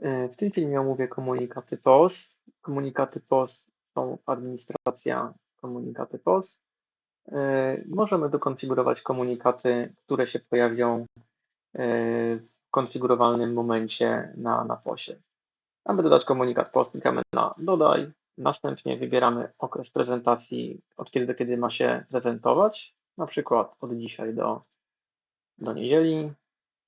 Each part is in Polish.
E, w tym filmie omówię komunikaty POS. Komunikaty POS są administracja komunikaty POS. E, możemy dokonfigurować komunikaty, które się pojawią w konfigurowalnym momencie na, na POSie. Aby dodać komunikat POS, klikamy na dodaj, następnie wybieramy okres prezentacji, od kiedy do kiedy ma się prezentować, na przykład od dzisiaj do, do niedzieli.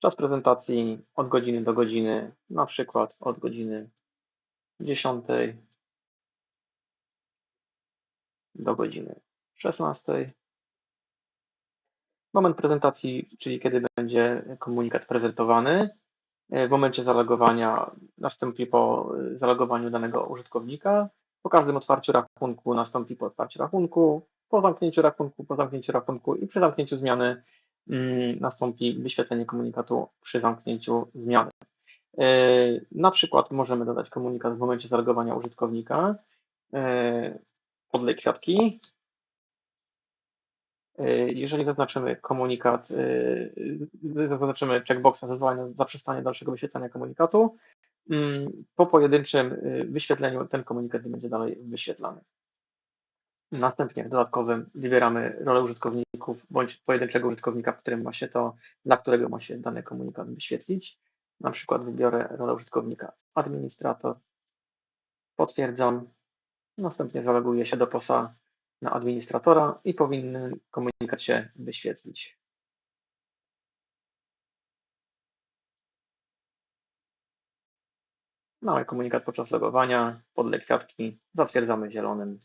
Czas prezentacji od godziny do godziny, na przykład od godziny 10 do godziny 16. Moment prezentacji, czyli kiedy będzie komunikat prezentowany. W momencie zalogowania nastąpi po zalogowaniu danego użytkownika. Po każdym otwarciu rachunku nastąpi po otwarciu rachunku, po zamknięciu rachunku, po zamknięciu rachunku i przy zamknięciu zmiany nastąpi wyświetlenie komunikatu przy zamknięciu zmiany. E, na przykład możemy dodać komunikat w momencie zalogowania użytkownika, e, podlej kwiatki. E, jeżeli zaznaczymy komunikat, zaznaczymy checkboxa zezwolenia na zaprzestanie dalszego wyświetlania komunikatu, mm, po pojedynczym wyświetleniu ten komunikat nie będzie dalej wyświetlany. Następnie w dodatkowym wybieramy rolę użytkowników bądź pojedynczego użytkownika, w którym ma się to, dla którego ma się dany komunikat wyświetlić. Na przykład wybiorę rolę użytkownika administrator, potwierdzam, następnie zaloguję się do POSa na administratora i powinien komunikat się wyświetlić. Mamy komunikat podczas logowania, podle kwiatki, zatwierdzamy zielonym